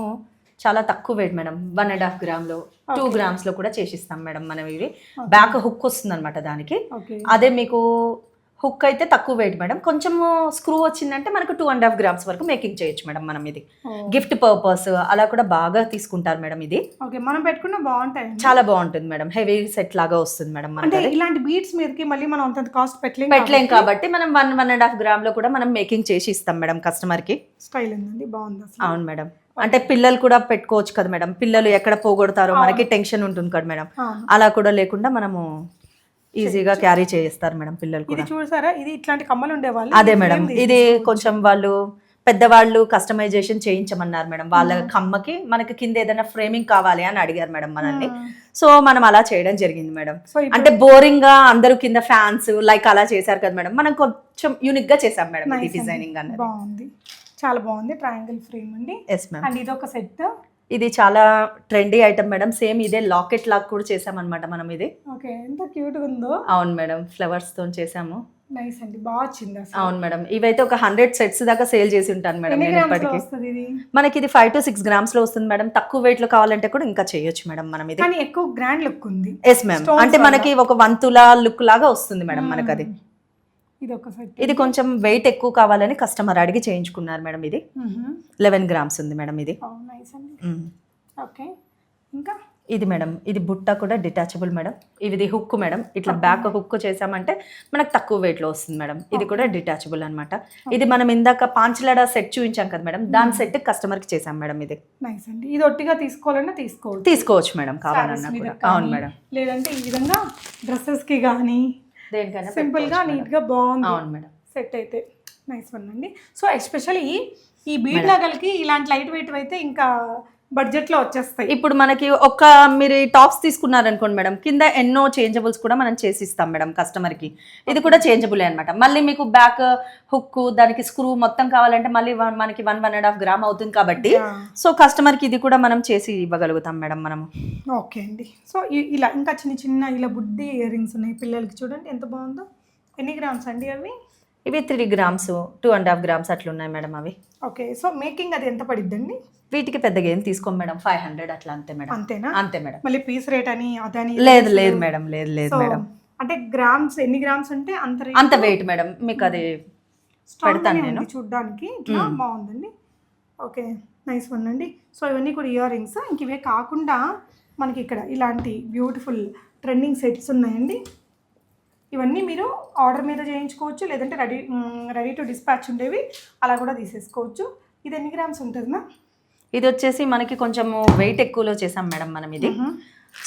చాలా తక్కువ weight madam. One and half గ్రామ్లో two గ్రామ్స్లో కూడా చేసిస్తాం మేడం మనం ఇవి. బ్యాక్ హుక్ వస్తుంది అనమాట దానికి. అదే మీకు హుక్ అయితే తక్కువ వెయిట్ మేడం. కొంచెం స్క్రూ వచ్చిందంటే మనకు టూ అండ్ హాఫ్ గ్రామ్స్ వరకు మేకింగ్ చేయొచ్చు మేడం మనం ఇది. గిఫ్ట్ పర్పస్ అలా కూడా బాగా తీసుకుంటారు మేడం ఇది. ఓకే మనం పెట్టుకున్న బాగుంటాయి. చాలా బాగుంటుంది మేడం. హెవీ సెట్ లాగా వస్తుంది మేడం అంటే. ఇలాంటి బీట్స్ మీదకి మళ్ళీ మనం అంత కాస్ట్ పెట్టలేం పెట్టలేం కాబట్టి మనం వన్ వన్ అండ్ హాఫ్ గ్రామ్లో కూడా మనం మేకింగ్ చేసి ఇస్తాం మేడం కస్టమర్కి. స్టైల్ ఉందండి బాగుంది అవును మేడం. అంటే పిల్లలు కూడా పెట్టుకోవచ్చు కదా మేడం. పిల్లలు ఎక్కడ పోగొడతారో మనకి టెన్షన్ ఉంటుంది కదా మేడం. అలా కూడా లేకుండా మనము ఈజీగా క్యారీ చేస్తారు మేడం పిల్లలు ఇది చూసారా? ఇది ఇట్లాంటి కమ్మలు ఉండేవాళ్ళు అదే మేడం. ఇది కొంచెం వాళ్ళు పెద్దవాళ్ళు కస్టమైజేషన్ చేయించమన్నారు మేడం. వాళ్ళ కమ్మకి మనకి కింద ఏదైనా ఫ్రేమింగ్ కావాలి అని అడిగారు మేడం మనల్ని. సో మనం అలా చేయడం జరిగింది మేడం. అంటే బోరింగ్గా అందరూ కింద ఫ్యాన్స్ లైక్ అలా చేశారు కదా మేడం. మనం కొంచెం యూనిక్గా చేసాం మేడం. డిజైనింగ్ అన్నది. బాగుంది. చాలా బాగుంది. ట్రయాంగిల్ ఫ్రేమ్ అండి. అండ్ ఇది ఒక సెట్ ఇది చాలా ట్రెండీ ఐటమ్ మేడం సేమ్ ఇదే లాకెట్ లాక్ కూడా చేసామన్నమాట మనం ఇది. ఓకే ఎంత క్యూట్ ఉందో. అవును మేడం ఫ్లవర్స్తో చేసాము. నైస్ అండి. బాగా వచ్చింది అవును మేడం ఇవైతే ఒక హండ్రెడ్ సెట్స్ దాకా సేల్ చేసి ఉంటాను మేడం నేను ఇప్పటికి. మనకి ఇది ఫైవ్ టు సిక్స్ గ్రామ్స్లో వస్తుంది మేడం తక్కువ వెయిట్లో కావాలంటే కూడా ఇంకా చేయొచ్చు మేడం మనం ఇది. కానీ ఎక్కువ గ్రాండ్ లుక్ ఉంది. ఎస్ మ్యామ్ అంటే. మనకి ఒక వన్ తులా లుక్ లాగా వస్తుంది మేడం మనకి అది. ఇది కొంచెం వెయిట్ ఎక్కువ కావాలని కస్టమర్ అడిగి చేయించుకున్నారు మేడం ఇది. లెవెన్ గ్రామ్స్ ఉంది మేడం ఇది. ఓకే. ఇంకా? ఇది మేడం ఇది బుట్ట కూడా డిటాచబుల్ మేడం. ఇది హుక్ మేడం. ఇట్లా బ్యాక్ హుక్ చేసామంటే మనకు తక్కువ weight లో వస్తుంది మేడం. ఇది కూడా డిటాచబుల్ అన్నమాట. ఇది మనం ఇందాక పాంచలడ సెట్ చూపించాం కదా మేడం. దాని సెట్ కస్టమర్కి చేసాం మేడం ఇది. నైస్ అండి. ఇది ఒట్టిగా తీసుకోవాలన్నా తీసుకోవచ్చు. తీసుకోవచ్చు మేడం కావాలన్నా అవును మేడం. లేదంటే ఈ విధంగా డ్రెస్సెస్కి కానీ దేనికైనా సింపుల్గా పెట్టుకోవచ్చు నీట్గా బాగుంది. అవును మేడం. సెట్ అయితే. నైస్ వన్ అండి. సో ఎస్పెషల్లీ ఈ బీడ్ నగలకి ఇలాంటి లైట్ వెయిట్ అయితే ఇంకా బడ్జెట్లో వచ్చేస్తాయి. ఇప్పుడు మనకి ఒక మీరు టాప్స్ తీసుకున్నారనుకోండి మేడం కింద ఎన్నో చేంజబుల్స్ కూడా మనం చేసి ఇస్తాం మేడం కస్టమర్కి ఇది కూడా చేంజబుల్ అనమాట మళ్ళీ మీకు బ్యాక్ హుక్ దానికి స్క్రూ మొత్తం కావాలంటే మళ్ళీ మనకి one one and half gram అవుతుంది కాబట్టి. సో కస్టమర్కి ఇది కూడా మనం చేసి ఇవ్వగలుగుతాం మేడం మనము. ఓకే అండి. సో ఇలా ఇంకా చిన్న చిన్న ఇలా బుడ్డి ఇయర్ రింగ్స్ ఉన్నాయి పిల్లలకి చూడండి ఎంత బాగుందో. ఎన్ని గ్రామ్స్ అండి అవి? ఇవి three grams two and half grams అట్లా ఉన్నాయి మేడం అవి. ఓకే సో మేకింగ్ అది ఎంత పడిద్దండి? వీటికి పెద్దగా ఏం తీసుకోం మేడం ఫైవ్ హండ్రెడ్ అట్లా అంతే మేడం. అంతేనా? అంతే మేడం. మళ్ళీ పీస్ రేట్ అని అదని లేదు లేదు మేడం లేదు లేదు మేడం. అంటే గ్రామ్స్ ఎన్ని గ్రామ్స్ ఉంటే అంత అంత వెయిట్ మేడం మీకు అది పెడతాను నేను. చూడ్డానికి బాగుందండి. ఓకే నైస్ వన్ అండి. సో ఇవన్నీ కూడా ఇయర్ రింగ్స్ ఇంక ఇవే కాకుండా మనకి ఇక్కడ ఇలాంటి బ్యూటిఫుల్ ట్రెండింగ్ సెట్స్ ఉన్నాయండి. ఇవన్నీ మీరు ఆర్డర్ మీద చేయించుకోవచ్చు లేదంటే రెడీ రెడీ టు డిస్పాచ్ ఉండేవి అలా కూడా తీసేసుకోవచ్చు. ఇది ఎన్ని గ్రామ్స్ ఉంటుంది మ్యామ్ ఇది వచ్చేసి మనకి కొంచెం వెయిట్ ఎక్కువలో చేసాం మేడం మనం ఇది.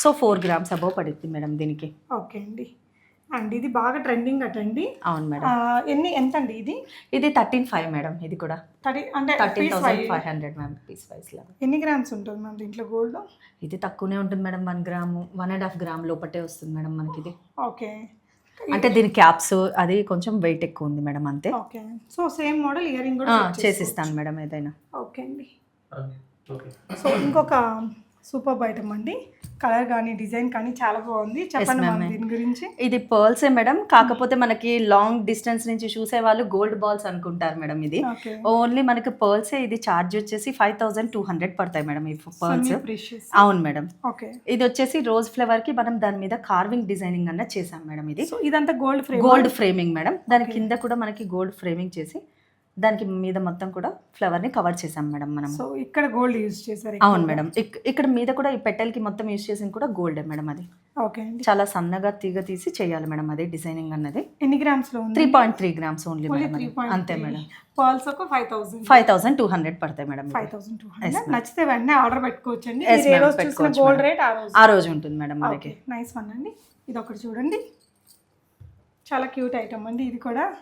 సో ఫోర్ గ్రామ్స్ అబోవ్ పడుతుంది మేడం దీనికి. ఓకే అండి. అండ్ ఇది బాగా ట్రెండింగ్ అటండి అవును మేడం. ఎన్ని ఎంత అండి ఇది? ఇది థర్టీన్ ఫైవ్ మేడం ఇది కూడా. థర్టీ అంటే thirteen thousand. Five hundred ma'am piece wise లాగా ఎన్ని గ్రామ్స్ ఉంటుంది మ్యామ్ దీంట్లో గోల్డ్ ఇది తక్కువనే ఉంటుంది madam one gram one and half gram లోపటే వస్తుంది మేడం మనకి ఇది ఓకే. అంటే దీని క్యాప్స్ అది కొంచెం వెయిట్ ఎక్కువ ఉంది మేడం అంతే. Okay. So same model ear ring ఆ, కూడా చేసిస్తాను మేడం ఏదైనా. ఓకే అండి. ఓకే. సో ఇంకొక సూపర్ ఐటమ్ అండి. కలర్ కానీ డిజైన్ కానీ చాలా బాగుంది. చెప్పండి దీని గురించి. ఇది పర్ల్సే మేడం. కాకపోతే మనకి లాంగ్ డిస్టెన్స్ నుంచి చూసే వాళ్ళు గోల్డ్ బాల్స్ అనుకుంటారు మేడం ఇది. ఓన్లీ మనకి పర్ల్సే ఇది ఛార్జ్ వచ్చేసి ఫైవ్ థౌసండ్ టూ హండ్రెడ్ పడతాయి మేడం ఈ పర్ల్స్ అవును మేడం. ఓకే ఇది వచ్చేసి రోజ్ ఫ్లవర్కి మనం దాని మీద కార్వింగ్ డిజైనింగ్ అన్న చేసాం మేడం ఇది. ఇదంతా గోల్డ్ గోల్డ్ ఫ్రేమింగ్ మేడం. దాని. కింద కూడా మనకి గోల్డ్ ఫ్రేమింగ్ చేసి దానికి మీద మొత్తం కూడా ఫ్లవర్ని కవర్ చేసాం మేడం మనం సో ఇక్కడ గోల్డ్ యూజ్ చేశారు అవును మేడం. ఇక్- ఇక్కడ మీద కూడా ఈ పెటల్కి మొత్తం యూస్ చేసింది కూడా గోల్డే మేడం అది. ఓకే అండి. చాలా సన్నగా తీగ తీసి చేయాలి మేడం అది డిజైనింగ్ అన్నది. ఎన్ని గ్రామ్స్లో three point three grams only madam అంతే మేడం. పర్ల్స్ ఒక five thousand five thousand two hundred పడతాయి madam five. Thousand two hundred. నచ్చితే వెంటనే ఆర్డర్ పెట్టుకోవచ్చు గోల్డ్. రేట్ ఆ రోజు. ఉంటుంది మేడం మనకి నైస్ వన్ అండి. ఇది ఒకటి చూడండి. చాలా క్యూట్ ఐటమ్ అండి. ఇది కూడా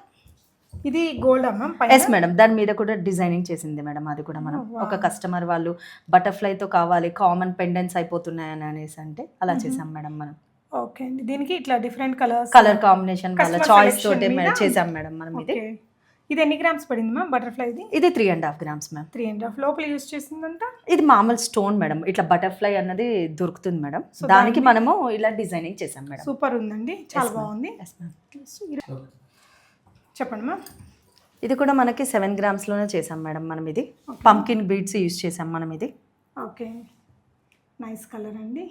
ఇది గోల్డ్ అమ్మ ఎస్ మేడం దాని మీద కూడా డిజైనింగ్ చేసింది మేడం అది కూడా మనం Oh. ఒక కస్టమర్ వాళ్ళు butterfly తో కావాలి కామన్ పెండెంట్స్ అయిపోతున్నాయని అనేసి అంటే అలా చేసాం మేడం మనం. ఓకే అండి దీనికి ఇట్లా డిఫరెంట్ కలర్స్ కలర్ కాంబినేషన్ వాళ్ళ చాయిస్ తోటే? చేసాం మేడం మనం ఇది. ఇది ఎన్ని గ్రామ్స్ పడింది మ్యామ్ బటర్ఫ్లై ఇది ఇది three and half grams ma'am three and half లోపల యూస్ చేసిందంతా? ఇది మామూలు స్టోన్ మేడం ఇట్లా బటర్ఫ్లై అన్నది దొరుకుతుంది మేడం దానికి మనము ఇలా డిజైనింగ్ చేసాం మేడం సూపర్ ఉందండి. చాలా. బాగుంది. చెప్పండి మ్యామ్. ఇది కూడా మనకి సెవెన్ గ్రామ్స్లోనే చేసాం మేడం మనం ఇది. పంకిన్ బీడ్స్ యూస్ చేసాం మనం ఇది. ఓకే. నైస్ కలర్ అండి.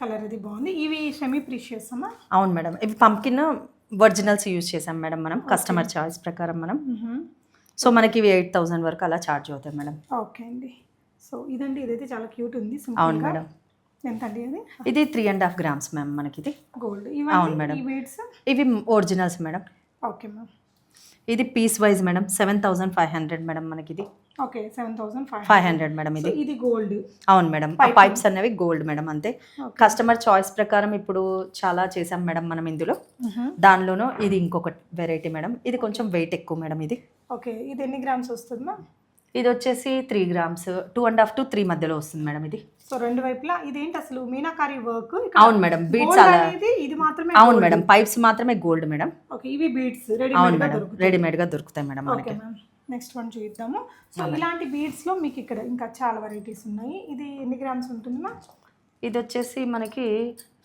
కలర్ అది బాగుంది. ఇవి సెమీ ప్రీషియస్ అమ్మా? అవును మేడం. ఇవి పంకిన్ ఒరిజినల్స్ యూస్ చేసాం మేడం మనం. కస్టమర్ చాయిస్ ప్రకారం మనం. సో మనకి ఇవి ఎయిట్ థౌసండ్ వరకు అలా ఛార్జ్ అవుతాయి మేడం. ఓకే అండి. సో ఇదండి. ఇదైతే చాలా క్యూట్ ఉంది అవును మేడం. ఎంత అండి అది ఇది three and half grams ma'am మనకి ఇది గోల్డ్ అవును మేడం. ఇవి ఒరిజినల్స్ మేడం. Okay ma'am. ఇది piece wise madam seven thousand five hundred madam మనకి ఇది okay seven thousand five hundred. Madam ఇది. ఇది గోల్డ్. అవును మేడం. పైప్స్ అనేవి గోల్డ్ మేడం అంతే. కస్టమర్ చాయిస్ ప్రకారం ఇప్పుడు చాలా చేసాం మేడం మనం ఇందులో. దానిలోనూ ఇది ఇంకొక వెరైటీ మేడం. ఇది కొంచెం వెయిట్ ఎక్కువ మేడం ఇది. ఓకే ఇది ఎన్ని గ్రామ్స్ వస్తుంది మ్యామ్? ఇది వచ్చేసి three grams two and half to three మధ్యలో వస్తుంది మేడం ఇది. సో రెండు వైపులా ఇదేంటి అసలు మీనాకారి వర్క్? అవును మేడం బీడ్స్ అలా. ఇది మాత్రమే అవును మేడం పైప్స్ మాత్రమే గోల్డ్ మేడం. ఓకే ఇవి బీడ్స్ అవును మేడం రెడీమేడ్గా దొరుకుతాయి మేడం ఓకే మనకి. నెక్స్ట్ వన్ చూద్దాము. సో ఇలాంటి బీడ్స్లో మీకు ఇక్కడ ఇంకా చాలా వెరైటీస్ ఉన్నాయి. ఇది ఎన్ని గ్రామ్స్ ఉంటుంది మ్యామ్ ఇది వచ్చేసి మనకి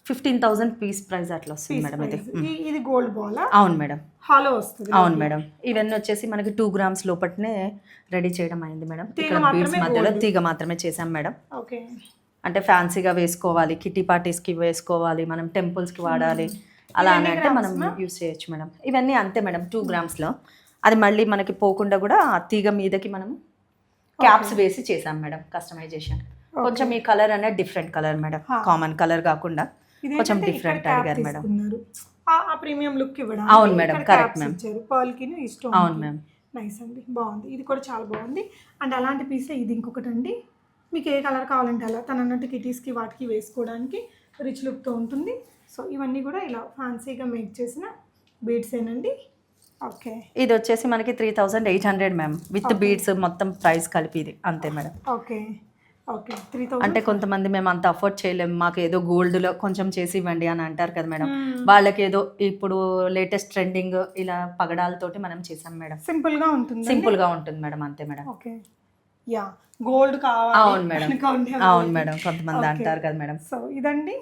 ఫిఫ్టీన్ థౌసండ్ పీస్ ప్రైస్ అట్లా వస్తుంది మేడం ఇది ఇది గోల్డ్ బాల్ అవును మేడం. హాలో వస్తుంది అవును మేడం. ఇవన్నీ వచ్చేసి మనకి టూ గ్రామ్స్ లోపట్నే రెడీ చేయడం అయింది మేడం. తీగ ఇక్కడ బీడ్స్ మధ్యలో. తీగ మాత్రమే చేసాం మేడం. ఓకే అంటే ఫ్యాన్సీగా వేసుకోవాలి కిట్టి పార్టీస్కి వేసుకోవాలి మనం టెంపుల్స్కి వాడాలి అలా అని అంటే మనం? యూస్ చేయొచ్చు మేడం. ఇవన్నీ అంతే మేడం టూ గ్రామ్స్లో అది మళ్ళీ మనకి పోకుండా కూడా ఆ తీగ మీదకి మనం క్యాప్స్ వేసి చేసాం మేడం కస్టమైజేషన్ కొంచెం ఈ కలర్ అనేది different colour madam. Common colour కాకుండా. కొంచెం cap అడిగారు మేడం. ఆ- ప్రీమియం లుక్ ఇవ్వడం అవును మేడం, correct ma'am. ఇచ్చారు. పర్ల్కి ఇష్టం అవును మ్యామ్ నైస్ అండి. బాగుంది. ఇది కూడా చాలా బాగుంది. అండ్ అలాంటి పీసే ఇది ఇంకొకటి అండి. మీకు ఏ కలర్ కావాలంటే అలా తన అన్నట్టు కిటీస్కి వాటికి వేసుకోవడానికి రిచ్ లుక్తో ఉంటుంది. సో ఇవన్నీ కూడా ఇలా ఫ్యాన్సీగా మేక్ చేసిన బీడ్స్ ఏనండి. ఓకే ఇది వచ్చేసి మనకి three thousand eight hundred ma'am with beads మొత్తం ప్రైస్ కలిపి ఇది. అంతే మేడం. ఓకే అంటే కొంతమంది మేము అంత అఫోర్డ్ చేయలేము మాకు ఏదో గోల్డ్లో కొంచెం చేసి ఇవ్వండి అని అంటారు కదా మేడం. వాళ్ళకి ఏదో ఇప్పుడు లేటెస్ట్ ట్రెండింగ్ ఇలా పగడాలతోటి మనం చేసాం మేడం. సింపుల్గా ఉంటుంది సింపుల్గా ఉంటుంది మేడం అంతే మేడం. ఓకే. యా. గోల్డ్ కావాలి అవును మేడం. అవును మేడం కొంతమంది. అంటారు కదా మేడం. సో ఇదండి?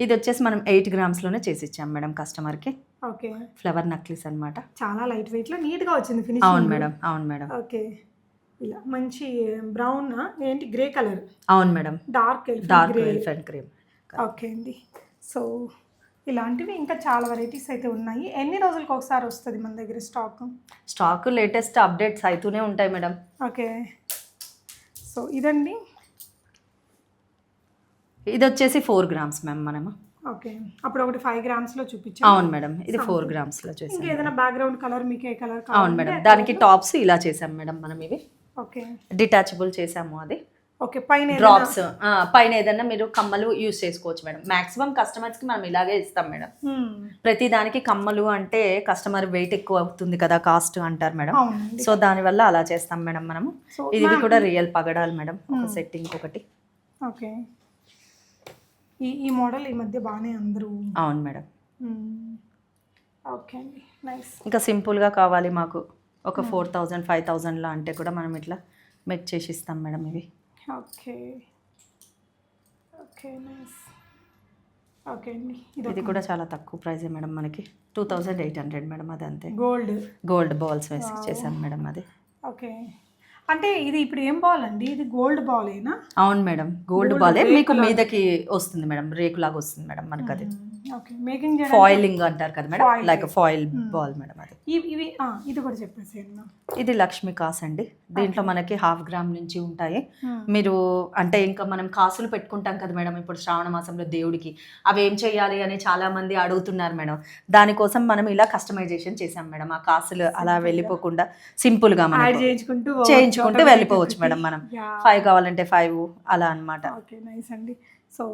ఇది వచ్చేసి మనం ఎయిట్ గ్రామ్స్లోనే చేసి ఇచ్చాం మేడం కస్టమర్కి ఓకే. ఫ్లవర్ నక్లీస్ అన్నమాట. చాలా లైట్ వెయిట్లో నీట్గా వచ్చింది ఫినిషింగ్. అవును మేడం అవును మేడం. ఓకే. ఇలా మంచి బ్రౌన్ ఏంటి? గ్రే కలర్ అవును madam. Dark dark elephant cream okay అండి. సో ఇలాంటివి ఇంకా చాలా వెరైటీస్ అయితే ఉన్నాయి. ఎన్ని రోజులకు ఒకసారి వస్తుంది మన దగ్గర స్టాక్ స్టాక్ లేటెస్ట్ అప్డేట్స్ అవుతూనే ఉంటాయి మేడం. ఓకే సో ఇదండి? ఇది వచ్చేసి ఫోర్ గ్రామ్స్ మ్యామ్ మనము. ఓకే అప్పుడు ఒకటి ఫైవ్ గ్రామ్స్లో చూపించాను. అవును మేడం. ఇది ఫోర్ గ్రామ్స్లో చేసాం ఇంకేదైనా బ్యాక్గ్రౌండ్ కలర్ మీకు ఏ కలర్ అవును మేడం. దానికి టాప్స్ ఇలా చేసాం మేడం మనం ఇవి. ఓకే. డిటాచబుల్ చేసాము అది. ఓకే పైన డ్రాప్స్ పైన ఏదైనా మీరు కమ్మలు యూస్ చేసుకోవచ్చు మేడం. మాక్సిమం కస్టమర్స్కి మనం ఇలాగే ఇస్తాం మేడం. Hmm. ప్రతి దానికి కమ్మలు అంటే కస్టమర్ వెయిట్ ఎక్కువ అవుతుంది కదా కాస్ట్ అంటారు మేడం. సో దానివల్ల అలా చేస్తాం మేడం మనము ఇది కూడా రియల్ పగడాలి మేడం ఒక సెట్టింగ్ ఒకటి. ఓకే. ఈ ఈ మోడల్ ఈ మధ్య బాగానే అందరూ అవును మేడం. మ్మ్. ఓకే అండి. నైస్ ఇంకా సింపుల్గా కావాలి మాకు. ఒక ఫోర్ థౌజండ్ ఫైవ్ థౌజండ్లో అంటే కూడా మనం ఇట్లా మేక్ చేసి ఇస్తాం మేడం ఇవి. ఓకే. Okay nice. ఓకే అండి ఇది కూడా చాలా తక్కువ ప్రైజే మేడం మనకి. Two thousand eight hundred madam అది అంతే. గోల్డ్. గోల్డ్ బాల్స్ వేసి చేసాం మేడం అది. ఓకే. అంటే ఇది ఇప్పుడు ఏం బాల్ అండి? ఇది గోల్డ్ బాలేనా? అవును మేడం గోల్డ్ బాలే మీకు. మీదకి వస్తుంది మేడం రేకులాగా వస్తుంది మేడం మనకి అది ఓకే మేకింగ్ ఫాయిలింగ్ అంటారు కదా madam? Like foil ball madam అది. ఇవి ఇది కూడా చెప్పేసి ఇది లక్ష్మీ కాస్ అండి. దీంట్లో మనకి హాఫ్ గ్రామ్ నుంచి ఉంటాయి. Hmm. మీరు అంటే ఇంకా మనం కాసులు పెట్టుకుంటాం కదా మేడం ఇప్పుడు శ్రావణ మాసంలో దేవుడికి. అవి ఏం చేయాలి అని చాలా మంది అడుగుతున్నారు మేడం. దానికోసం మనం ఇలా కస్టమైజేషన్ చేసాం మేడం. ఆ కాసులు అలా వెళ్ళిపోకుండా సింపుల్గా మనం చేయించుకుంటూ చేయించుకుంటూ వెళ్ళిపోవచ్చు మేడం మనం. ఫైవ్ కావాలంటే ఫైవ్ అలా అన్నమాట. ఓకే నైస్ అండి. సో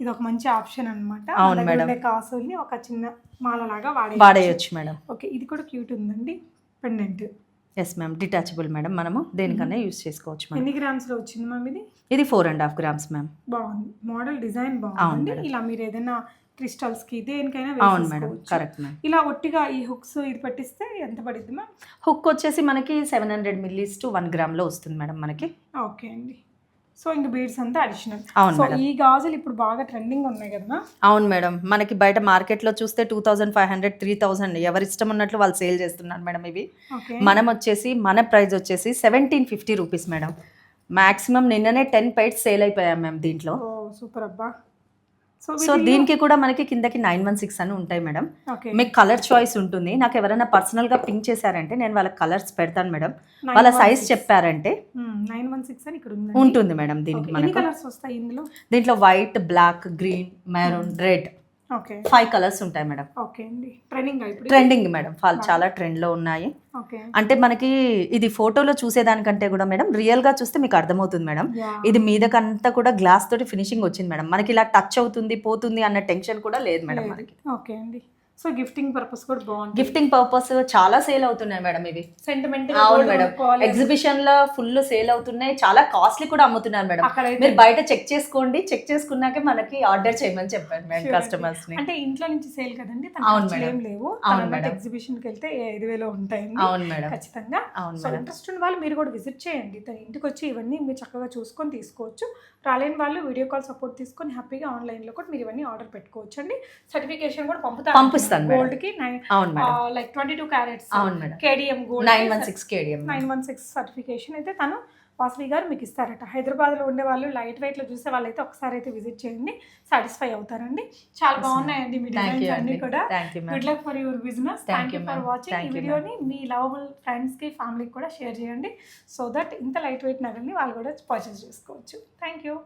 ఇది ఒక మంచి ఆప్షన్ అనమాట అవును మేడం. కాసుల్ని ఒక చిన్న మాలలాగా వాడే వాడేయచ్చు మేడం. ఓకే ఇది కూడా క్యూట్ ఉందండి pendant. Yes ma'am detachable madam. మనము దేనికన్నా యూస్ చేసుకోవచ్చు ఎన్ని గ్రామ్స్లో వచ్చింది మ్యామ్ ఇది? ఇది four and half grams ma'am బాగుంది. మోడల్ డిజైన్ బాగుంది. ఇలా మీరు ఏదైనా క్రిస్టల్స్కి దేనికైనా అవును మేడం. కరెక్ట్ మ్యామ్ ఇలా ఒట్టిగా ఈ హుక్స్ ఇది పెట్టిస్తే ఎంత పడుద్ది మ్యామ్ హుక్ వచ్చేసి మనకి seven hundred millis to one గ్రామ్లో వస్తుంది మేడం మనకి. ఓకే అండి. సో ఇంక బీడ్స్ అంతా అడిషనల్. అవును సో ఈ గాజులు ఇప్పుడు బాగా ట్రెండింగ్ ఉన్నాయి కదా అవును మేడం. మనకి బయట మార్కెట్లో చూస్తే two thousand five hundred three thousand ఎవరి ఇష్టం ఉన్నట్లు వాళ్ళు సేల్ చేస్తున్నారు మేడం ఇవి. మనం వచ్చేసి మన ప్రైస్ వచ్చేసి seventeen fifty rupees madam. Maximum నిన్ననే టెన్ పైట్స్ సేల్ అయిపోయాం మేము దీంట్లో. సూపర్ అబ్బా. సో దీనికి కూడా మనకి కిందకి నైన్ వన్ సిక్స్ అని ఉంటాయి మేడం. మీకు కలర్ చాయిస్ ఉంటుంది. నాకు ఎవరైనా పర్సనల్గా పింక్ చేశారంటే నేను వాళ్ళ కలర్స్ పెడతాను మేడం. వాళ్ళ సైజ్ చెప్పారంటే నైన్ వన్ సిక్స్ అని ఇక్కడ ఉంది ఉంటుంది మేడం దీనికి మనకు. దీంట్లో white black green maroon red five colours ఉంటాయి మేడం. ఓకే అండి. Trending madam. చాలా ట్రెండ్లో ఉన్నాయి. అంటే మనకి ఇది ఫోటోలో చూసేదానికంటే కూడా మేడం రియల్గా చూస్తే మీకు అర్థమవుతుంది మేడం. ఇది మీదకంతా కూడా గ్లాస్ తోటి ఫినిషింగ్ వచ్చింది మేడం. మనకి ఇలా టచ్ అవుతుంది పోతుంది అన్న టెన్షన్ కూడా లేదు మేడం మనకి. ఓకే అండి. సో గిఫ్టింగ్ పర్పస్ కూడా బాగుంది గిఫ్టింగ్ పర్పస్ చాలా సేల్ అవుతున్నాయి మేడం ఇవి. సెంటిమెంట్ అవును మేడం. ఎగ్జిబిషన్లో ఫుల్ సేల్ అవుతున్నాయి. చాలా కాస్ట్లీ కూడా అమ్ముతున్నారు మేడం. మీరు బయట చెక్ చేసుకోండి. చెక్ చేసుకున్నాకే మనకి ఆర్డర్ చేయమని చెప్పాను మేడం. కస్టమర్స్ని. అంటే ఇంట్లో నుంచి సేల్ కదండి అవును మేడం. లేవు. అవును మేడం. ఎగ్జిబిషన్కి వెళ్తే ఐదు వేలు ఉంటాయండి. అవును మేడం. ఖచ్చితంగా. అవును మేడం. ఇంట్రెస్ట్ ఉన్న వాళ్ళు మీరు కూడా విజిట్ చేయండి. తన ఇంటికి వచ్చి ఇవన్నీ మీరు చక్కగా చూసుకొని తీసుకోవచ్చు. రాలేని వాళ్ళు వీడియో కాల్ సపోర్ట్ తీసుకొని హ్యాపీగా ఆన్లైన్లో కూడా మీరు ఇవన్నీ ఆర్డర్ పెట్టుకోవచ్చు అండి సర్టిఫికేషన్ కూడా పంపుతారు. మేడం. గోల్డ్కి అవును madam. Like twenty two carats అవును madam. KDM gold nine one six KDM nine one six certification అయితే తను వాసవి గారు మీకు ఇస్తారట. హైదరాబాద్లో ఉండే వాళ్ళు లైట్ వెయిట్లో చూసే వాళ్ళైతే ఒకసారి అయితే విజిట్ చేయండి. సాటిస్ఫై అవుతారండి. చాలా బాగున్నాయండి మీ డిజైన్స్ అన్ని కూడా. Good luck for your business thank you for. Watching ఈ వీడియోని మీ లవబుల్ ఫ్రెండ్స్కి ఫ్యామిలీకి కూడా షేర్ చేయండి. సో దట్ ఇంత లైట్ వెయిట్ నగల్ని వాళ్ళు కూడా పర్చేస్ చేసుకోవచ్చు. Thank you